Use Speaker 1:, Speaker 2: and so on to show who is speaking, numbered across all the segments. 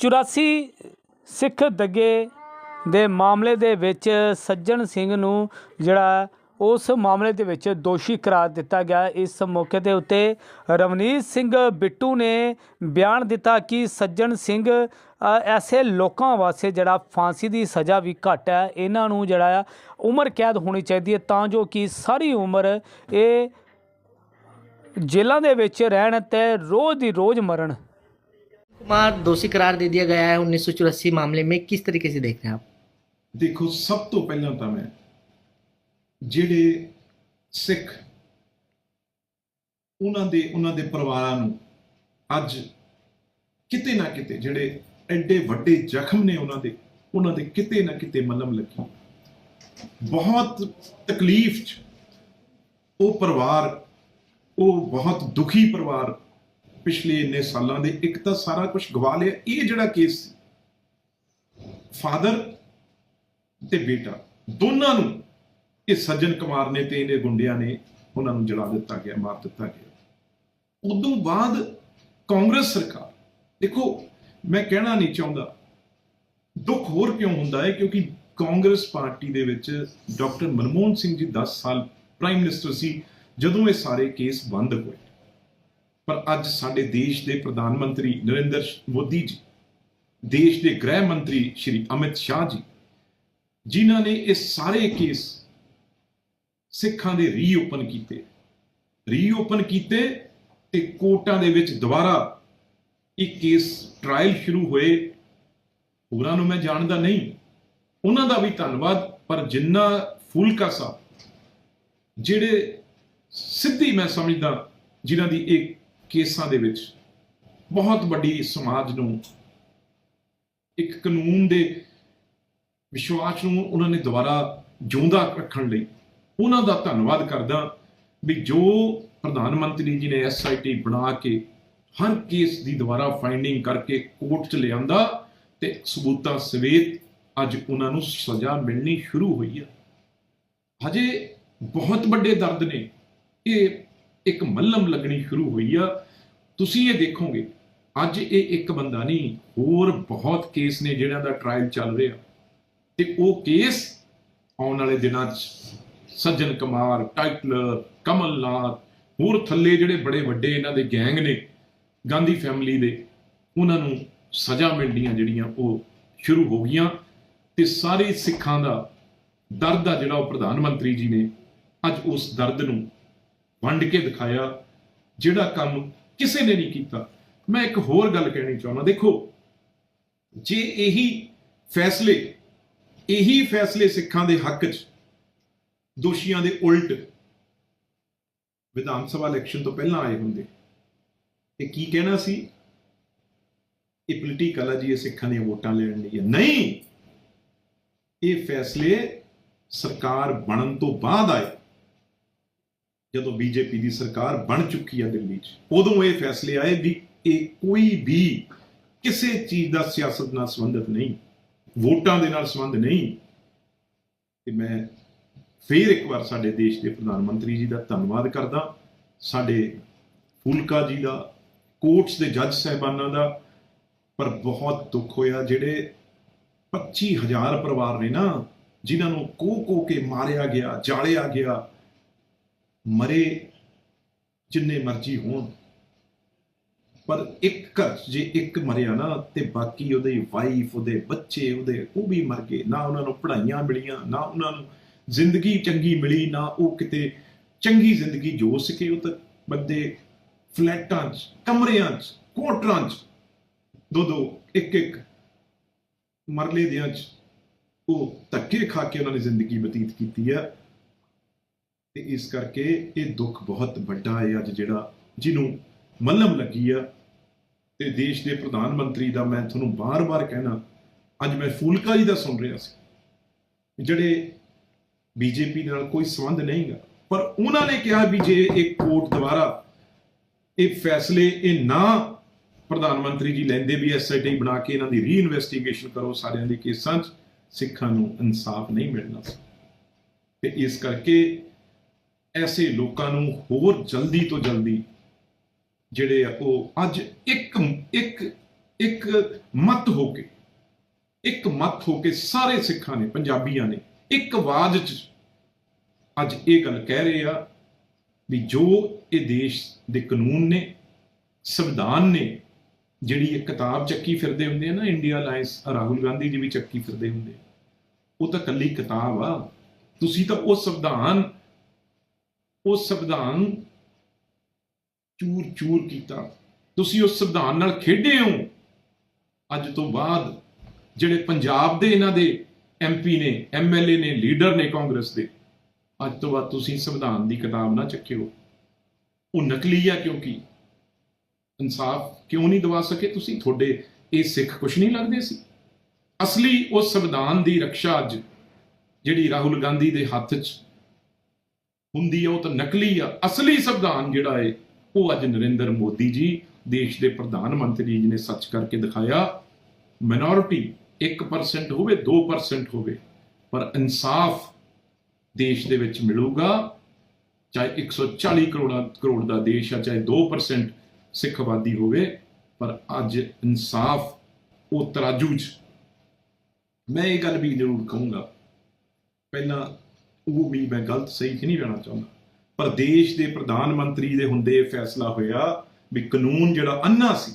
Speaker 1: 84 ਸਿੱਖ ਦਗੇ ਦੇ ਮਾਮਲੇ ਦੇ ਵਿੱਚ ਸੱਜਣ ਸਿੰਘ ਨੂੰ ਜਿਹੜਾ ਉਸ ਮਾਮਲੇ ਦੇ ਵਿੱਚ ਦੋਸ਼ੀ ਕਰਾਰ ਦਿੱਤਾ ਗਿਆ। ਇਸ ਮੌਕੇ ਦੇ ਉੱਤੇ ਰਵਨੀਤ ਸਿੰਘ ਬਿੱਟੂ ਨੇ ਬਿਆਨ ਦਿੱਤਾ ਕਿ ਸੱਜਣ ਸਿੰਘ ਐਸੇ ਲੋਕਾਂ ਵਾਸਤੇ ਜਿਹੜਾ ਫਾਂਸੀ ਦੀ ਸਜ਼ਾ ਵੀ ਘੱਟ ਹੈ। ਇਹਨਾਂ ਨੂੰ ਜਿਹੜਾ ਆ ਉਮਰ ਕੈਦ ਹੋਣੀ ਚਾਹੀਦੀ ਹੈ ਤਾਂ ਜੋ ਕਿ ਸਾਰੀ ਉਮਰ ਇਹ ਜੇਲ੍ਹਾਂ ਦੇ ਵਿੱਚ ਰਹਿਣ ਤੇ ਰੋਜ਼ ਦੀ ਰੋਜ਼ ਮਰਨ।
Speaker 2: कुमार दोषी करार दे दिया गया है उन्नीस मामले में किस तरीके से देख रहे हैं आप
Speaker 3: ਦੇਖੋ ਸਭ ਤੋਂ ਪਹਿਲਾਂ ਤਾਂ ਮੈਂ ਜਿਹੜੇ ਸਿੱਖ ਉਹਨਾਂ ਦੇ ਉਹਨਾਂ ਦੇ ਪਰਿਵਾਰਾਂ ਨੂੰ ਅੱਜ ਕਿਤੇ ਨਾ ਕਿਤੇ ਜਿਹੜੇ ਐਡੇ ਵੱਡੇ ਜ਼ਖਮ ਨੇ ਉਹਨਾਂ ਦੇ ਉਹਨਾਂ ਦੇ ਕਿਤੇ ਨਾ ਕਿਤੇ ਮਲਮ ਲੱਗੀ ਬਹੁਤ ਤਕਲੀਫ ਚ ਉਹ ਪਰਿਵਾਰ ਉਹ ਬਹੁਤ ਦੁਖੀ ਪਰਿਵਾਰ ਪਿਛਲੇ ਇੰਨੇ ਸਾਲਾਂ ਦੇ, ਇੱਕ ਤਾਂ ਸਾਰਾ ਕੁਝ ਗਵਾ ਲਿਆ। ਇਹ ਜਿਹੜਾ ਕੇਸ ਫਾਦਰ ਤੇ ਬੇਟਾ, ਦੋਨਾਂ ਨੂੰ ਇਹ ਸੱਜਣ ਕੁਮਾਰ ਨੇ ਤੇ ਇਹਦੇ ਗੁੰਡਿਆਂ ਨੇ ਉਹਨਾਂ ਨੂੰ ਜਲਾ ਦਿੱਤਾ ਗਿਆ, ਮਾਰ ਦਿੱਤਾ ਗਿਆ। ਉਦੋਂ ਬਾਅਦ ਕਾਂਗਰਸ ਸਰਕਾਰ, ਦੇਖੋ, ਮੈਂ ਕਹਿਣਾ ਨਹੀਂ ਚਾਹੁੰਦਾ, ਦੁੱਖ ਹੋਰ ਕਿਉਂ ਹੁੰਦਾ ਹੈ? ਕਿਉਂਕਿ ਕਾਂਗਰਸ ਪਾਰਟੀ ਦੇ ਵਿੱਚ ਡਾਕਟਰ ਮਨਮੋਹਨ ਸਿੰਘ ਜੀ 10 ਸਾਲ ਪ੍ਰਾਈਮ ਮਿਨਿਸਟਰ ਸੀ, ਜਦੋਂ ਇਹ ਸਾਰੇ ਕੇਸ ਬੰਦ ਹੋਏ। ਪਰ ਅੱਜ ਸਾਡੇ ਦੇਸ਼ ਦੇ ਪ੍ਰਧਾਨ ਮੰਤਰੀ ਨਰਿੰਦਰ ਮੋਦੀ ਜੀ, ਦੇਸ਼ ਦੇ ਗ੍ਰਹਿ ਮੰਤਰੀ ਸ਼੍ਰੀ ਅਮਿਤ ਸ਼ਾਹ ਜੀ, ਜਿਨ੍ਹਾਂ ਨੇ ਇਹ ਸਾਰੇ ਕੇਸ ਸਿੱਖਾਂ ਦੇ ਰੀਓਪਨ ਕੀਤੇ। ਰੀਓਪਨ ਕੀਤੇ ਤੇ ਕੋਰਟਾਂ ਦੇ ਵਿੱਚ ਦੁਬਾਰਾ ਇਹ ਕੇਸ ਟ੍ਰਾਇਲ ਸ਼ੁਰੂ ਹੋਏ। ਹੋਰਾਂ ਨੂੰ ਮੈਂ ਜਾਣਦਾ ਨਹੀਂ। ਉਹਨਾਂ ਦਾ ਵੀ ਧੰਨਵਾਦ, ਪਰ ਜਿੰਨਾ ਫੂਲਕਾ ਸਾਹਿਬ ਜਿਹੜੇ ਸਿੱਧੀ ਮੈਂ ਸਮਝਦਾ, ਜਿਨ੍ਹਾਂ ਦੀ ਇਹ ਕੇਸਾਂ ਦੇ ਵਿੱਚ ਬਹੁਤ ਵੱਡੀ ਸਮਾਜ ਨੂੰ ਇੱਕ ਕਾਨੂੰਨ ਦੇ ਵਿਸ਼ਵਾਸ ਨੂੰ ਉਹਨਾਂ ਨੇ ਦੁਬਾਰਾ ਜਿਉਂਦਾ ਰੱਖਣ ਲਈ ਉਹਨਾਂ ਦਾ ਧੰਨਵਾਦ ਕਰਦਾ ਵੀ ਜੋ ਪ੍ਰਧਾਨ ਮੰਤਰੀ ਜੀ ਨੇ ਐਸਆਈਟੀ ਬਣਾ ਕੇ ਹਰ ਕੇਸ ਦੀ ਦੁਬਾਰਾ ਫਾਈਂਡਿੰਗ ਕਰਕੇ ਕੋਰਟ 'ਚ ਲਿਆਂਦਾ ਤੇ ਸਬੂਤਾਂ ਸਮੇਤ ਅੱਜ ਉਹਨਾਂ ਨੂੰ ਸਜ਼ਾ ਮਿਲਣੀ ਸ਼ੁਰੂ ਹੋਈ ਆ ਹਜੇ ਬਹੁਤ ਵੱਡੇ ਦਰਦ ਨੇ ਇਹ ਇੱਕ ਮੱਲਮ ਲੱਗਣੀ ਸ਼ੁਰੂ ਹੋਈ ਆ। ਤੁਸੀਂ ਇਹ ਦੇਖੋਗੇ, ਅੱਜ ਇਹ ਇੱਕ ਬੰਦਾ ਨਹੀਂ, ਹੋਰ ਬਹੁਤ ਕੇਸ ਨੇ ਜਿਹਨਾਂ ਦਾ ਟ੍ਰਾਇਲ ਚੱਲ ਰਿਹਾ। ਤੇ ਉਹ ਕੇਸ ਆਉਣ ਵਾਲੇ ਦਿਨਾਂ 'ਚ, ਸੱਜਣ ਕੁਮਾਰ, ਟਾਈਟਲਰ, ਕਮਲਨਾਥ, ਹੋਰ ਥੱਲੇ ਜਿਹੜੇ ਬੜੇ ਵੱਡੇ ਇਹਨਾਂ ਦੇ ਗੈਂਗ ਨੇ, ਗਾਂਧੀ ਫੈਮਿਲੀ ਦੇ, ਉਹਨਾਂ ਨੂੰ ਸਜ਼ਾ ਮਿਲਣੀਆਂ ਜਿਹੜੀਆਂ ਉਹ ਸ਼ੁਰੂ ਹੋ ਗਈਆਂ। ਤੇ ਸਾਰੇ ਸਿੱਖਾਂ ਦਾ ਦਰਦ ਆ ਜਿਹੜਾ ਉਹ ਪ੍ਰਧਾਨ ਮੰਤਰੀ ਜੀ ਨੇ, ਅੱਜ ਉਸ ਦਰਦ ਨੂੰ ਵੰਡ ਕੇ ਦਿਖਾਇਆ, ਜਿਹੜਾ ਕੰਮ ਕਿਸੇ ਨੇ ਨਹੀਂ ਕੀਤਾ। ਮੈਂ ਇੱਕ ਹੋਰ ਗੱਲ ਕਹਿਣੀ ਚਾਹੁੰਦਾ, ਦੇਖੋ, ਜੇ ਇਹੀ ਫੈਸਲੇ ਇਹੀ ਫੈਸਲੇ ਸਿੱਖਾਂ ਦੇ ਹੱਕ 'ਚ, ਦੋਸ਼ੀਆਂ ਦੇ ਉਲਟ ਵਿਧਾਨ ਸਭਾ ਇਲੈਕਸ਼ਨ ਤੋਂ ਪਹਿਲਾਂ ਆਏ ਹੁੰਦੇ ਇਹ ਕੀ ਕਹਿਣਾ ਸੀ? ਇਹ ਪੋਲੀਟੀਕਲ ਆ ਜੀ, ਇਹ ਸਿੱਖਾਂ ਦੀਆਂ ਵੋਟਾਂ ਲੈਣ ਲਈ ਹੈ ਨਹੀਂ! ਇਹ ਫੈਸਲੇ ਸਰਕਾਰ ਬਣਨ ਤੋਂ ਬਾਅਦ ਆਏ। ਜਦੋਂ ਬੀਜੇਪੀ ਦੀ ਸਰਕਾਰ ਬਣ ਚੁੱਕੀ ਹੈ ਦਿੱਲੀ 'ਚ, ਉਦੋਂ ਇਹ ਫੈਸਲੇ ਆਏ ਵੀ ਇਹ ਕੋਈ ਵੀ ਕਿਸੇ ਚੀਜ਼ ਦਾ ਸਿਆਸਤ ਨਾਲ ਸੰਬੰਧਿਤ ਨਹੀਂ, ਵੋਟਾਂ ਦੇ ਨਾਲ ਸੰਬੰਧ ਨਹੀਂ। ਤੇ ਮੈਂ ਫੇਰ ਇੱਕ ਵਾਰ ਸਾਡੇ ਦੇਸ਼ ਦੇ ਪ੍ਰਧਾਨ ਮੰਤਰੀ ਜੀ ਦਾ ਧੰਨਵਾਦ ਕਰਦਾ। ਸਾਡੇ ਫੂਲਕਾ ਜੀ ਦਾ ਕੋਰਟਸ ਦੇ ਜੱਜ ਸਾਹਿਬਾਨਾਂ ਦਾ, ਪਰ ਬਹੁਤ ਦੁੱਖ ਹੋਇਆ ਜਿਹੜੇ 25000 ਪਰਿਵਾਰ ਨੇ ਨਾ, ਜਿਨ੍ਹਾਂ ਨੂੰ ਕੋ ਕੋ ਕੇ ਮਾਰਿਆ ਗਿਆ, ਜਾਲਿਆ ਗਿਆ ਮਰੇ ਜਿੰਨੇ ਮਰਜ਼ੀ ਹੋਣ। ਪਰ ਇੱਕ ਘਰ ਜੇ ਇੱਕ ਮਰਿਆ ਨਾ, ਤੇ ਬਾਕੀ ਉਹਦੇ ਵਾਈਫ ਉਹਦੇ ਬੱਚੇ, ਉਹਦੇ ਉਹ ਵੀ ਮਰ ਗਏ। ਨਾ ਉਹਨਾਂ ਨੂੰ ਪੜ੍ਹਾਈਆਂ ਮਿਲੀਆਂ, ਨਾ ਉਹਨਾਂ ਨੂੰ ਜ਼ਿੰਦਗੀ ਚੰਗੀ ਮਿਲੀ, ਨਾ ਉਹ ਕਿਤੇ ਚੰਗੀ ਜ਼ਿੰਦਗੀ ਜੋ ਸਕੇ, ਉਹ ਤਾਂ ਬੰਦੇ ਫਲੈਟਾਂ 'ਚ, ਕਮਰਿਆਂ 'ਚ ਕੋਟਰਾਂ 'ਚ ਦੋ ਦੋ ਇੱਕ ਇੱਕ ਮਰਲੇ ਦਿਆਂ 'ਚ ਉਹ ਧੱਕੇ ਖਾ ਕੇ ਉਹਨਾਂ ਨੇ ਜ਼ਿੰਦਗੀ ਬਤੀਤ ਕੀਤੀ ਆ। ਤੇ ਇਸ ਕਰਕੇ ਇਹ ਦੁੱਖ ਬਹੁਤ ਵੱਡਾ ਹੈ ਅੱਜ ਜਿਹੜਾ ਜਿਹਨੂੰ ਮੱਲਮ ਲੱਗੀ ਆ। ਤੇ ਦੇਸ਼ ਦੇ ਪ੍ਰਧਾਨ ਮੰਤਰੀ ਦਾ ਮੈਂ ਤੁਹਾਨੂੰ ਬਾਰ-ਬਾਰ ਕਹਿਣਾ, ਅੱਜ ਮੈਂ ਫੂਲਕਾ ਜੀ ਦਾ ਸੁਣ ਰਿਹਾ ਸੀ ਜਿਹੜੇ ਬੀਜੇਪੀ ਨਾਲ ਕੋਈ ਸੰਬੰਧ ਨਹੀਂਗਾ ਪਰ ਉਹਨਾਂ ਨੇ ਕਿਹਾ ਵੀ ਜੇ ਇਹ ਕੋਰਟ ਦੁਆਰਾ ਇਹ ਫੈਸਲੇ, ਇਹ ਨਾ ਪ੍ਰਧਾਨ ਮੰਤਰੀ ਜੀ ਲੈਂਦੇ ਵੀ ਐਸਆਈਟੀ ਬਣਾ ਕੇ ਇਹਨਾਂ ਦੀ ਰੀਇਨਵੈਸਟੀਗੇਸ਼ਨ ਕਰੋ, ਸਾਰਿਆਂ ਦੇ ਕੇਸਾਂ 'ਚ ਸਿੱਖਾਂ ਨੂੰ ਇਨਸਾਫ ਨਹੀਂ ਮਿਲਣਾ। ਸੀ ਤੇ ਇਸ ਕਰਕੇ ਐਸੇ ਲੋਕਾਂ ਨੂੰ ਹੋਰ ਜਲਦੀ ਤੋਂ ਜਲਦੀ ਜਿਹੜੇ ਆ ਉਹ ਅੱਜ ਇੱਕ ਇੱਕ ਇੱਕ ਮਤ ਹੋ ਕੇ, ਇੱਕ ਮਤ ਹੋ ਕੇ ਸਾਰੇ ਸਿੱਖਾਂ ਨੇ, ਪੰਜਾਬੀਆਂ ਨੇ, ਇੱਕ ਆਵਾਜ਼ 'ਚ ਅੱਜ ਇਹ ਗੱਲ ਕਹਿ ਰਹੇ ਆ ਵੀ ਜੋ ਇਹ ਦੇਸ਼ ਦੇ ਕਾਨੂੰਨ ਨੇ, ਸੰਵਿਧਾਨ ਨੇ, ਜਿਹੜੀ ਇਹ ਕਿਤਾਬ ਚੱਕੀ ਫਿਰਦੇ ਹੁੰਦੇ ਆ ਨਾ ਇੰਡੀਆ ਅਲਾਈਅੰਸ ਰਾਹੁਲ ਗਾਂਧੀ ਜੀ ਵੀ ਚੱਕੀ ਫਿਰਦੇ ਹੁੰਦੇ ਆ। ਉਹ ਤਾਂ ਕੱਲੀ ਕਿਤਾਬ ਆ, ਤੁਸੀਂ ਤਾਂ ਉਹ ਸੰਵਿਧਾਨ ਉਸ ਸੰਵਿਧਾਨ ਚੂਰ ਚੂਰ ਕੀਤਾ। ਤੁਸੀਂ ਉਸ ਸੰਵਿਧਾਨ ਨਾਲ ਖੇਡੇ ਹੋ? ਅੱਜ ਤੋਂ ਬਾਅਦ ਜਿਹੜੇ ਪੰਜਾਬ ਦੇ ਇਹਨਾਂ ਦੇ ਐਮਪੀ ਨੇ ਐਮਐਲਏ ਨੇ, ਲੀਡਰ ਨੇ ਕਾਂਗਰਸ ਦੇ, ਅੱਜ ਤੋਂ ਬਾਅਦ ਤੁਸੀਂ ਸੰਵਿਧਾਨ ਦੀ ਕਿਤਾਬ ਨਾ ਚੱਕਿਓ। ਉਹ ਨਕਲੀ ਆ ਕਿਉਂਕਿ? ਇਨਸਾਫ ਕਿਉਂ ਨਹੀਂ ਦਵਾ ਸਕੇ ਤੁਸੀਂ? ਤੁਹਾਡੇ ਇਹ ਸਿੱਖ ਕੁਛ ਨਹੀਂ ਲੱਗਦੇ ਸੀ? ਅਸਲੀ ਉਸ ਸੰਵਿਧਾਨ ਦੀ ਰੱਖਿਆ ਅੱਜ ਜਿਹੜੀ ਰਾਹੁਲ ਗਾਂਧੀ ਦੇ ਹੱਥ 'ਚ ਹੁੰਦੀ ਆ ਉਹ ਤਾਂ ਨਕਲੀ ਆ, ਅਸਲੀ ਸੰਵਿਧਾਨ ਜਿਹੜਾ ਏ, ਉਹ ਅੱਜ ਨਰਿੰਦਰ ਮੋਦੀ ਜੀ ਦੇਸ਼ ਦੇ ਪ੍ਰਧਾਨ ਮੰਤਰੀ ਜੀ ਨੇ ਸੱਚ ਕਰਕੇ ਦਿਖਾਇਆ ਮਿਨੋਰਿਟੀ 1% ਹੋਵੇ 2% ਹੋਵੇ, ਪਰ ਇਨਸਾਫ ਦੇਸ਼ ਦੇ ਵਿੱਚ ਮਿਲੂਗਾ, ਚਾਹੇ 140 ਕਰੋੜਾ, ਕਰੋੜ ਦਾ ਦੇਸ਼ ਆ, ਚਾਹੇ 2% ਸਿੱਖ ਆਬਾਦੀ ਹੋਵੇ, ਪਰ ਅੱਜ ਇਨਸਾਫ ਉਹ ਤਰਾਜੂ 'ਚ। ਮੈਂ ਇਹ ਗੱਲ ਵੀ ਜ਼ਰੂਰ ਕਹੂੰਗਾ। ਪਹਿਲਾਂ ਉਹ ਵੀ ਮੈਂ ਗਲਤ ਸਹੀ ਕਿ ਨਹੀਂ ਰਹਿਣਾ ਚਾਹੁੰਦਾ। ਪਰ ਦੇਸ਼ ਦੇ ਪ੍ਰਧਾਨ ਮੰਤਰੀ ਦੇ ਹੁੰਦੇ ਇਹ ਫੈਸਲਾ ਹੋਇਆ ਵੀ ਕਾਨੂੰਨ ਜਿਹੜਾ ਅੰਨਾ ਸੀ,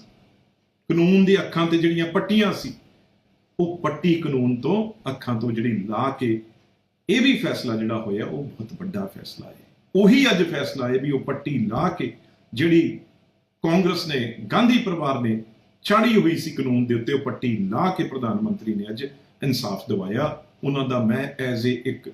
Speaker 3: ਕਾਨੂੰਨ ਦੀ ਅੱਖਾਂ ਤੇ ਜਿਹੜੀਆਂ ਪੱਟੀਆਂ ਸੀ, ਉਹ ਪੱਟੀ ਕਾਨੂੰਨ ਤੋਂ ਅੱਖਾਂ ਤੋਂ ਜਿਹੜੀ ਲਾ ਕੇ ਇਹ ਵੀ ਫੈਸਲਾ ਜਿਹੜਾ ਹੋਇਆ, ਉਹ ਬਹੁਤ ਵੱਡਾ ਫੈਸਲਾ ਹੈ। ਉਹੀ ਅੱਜ ਫੈਸਲਾ ਹੈ ਵੀ ਉਹ ਪੱਟੀ ਲਾ ਕੇ ਜਿਹੜੀ ਕਾਂਗਰਸ ਨੇ, ਗਾਂਧੀ ਪਰਿਵਾਰ ਨੇ ਚਾੜੀ ਹੋਈ ਸੀ ਕਾਨੂੰਨ ਦੇ ਉੱਤੇ, ਉਹ ਪੱਟੀ ਲਾ ਕੇ ਪ੍ਰਧਾਨ ਮੰਤਰੀ ਨੇ ਅੱਜ ਇਨਸਾਫ ਦਿਵਾਇਆ। ਉਹਨਾਂ ਦਾ ਮੈਂ ਐਜ਼ ਏ ਇੱਕ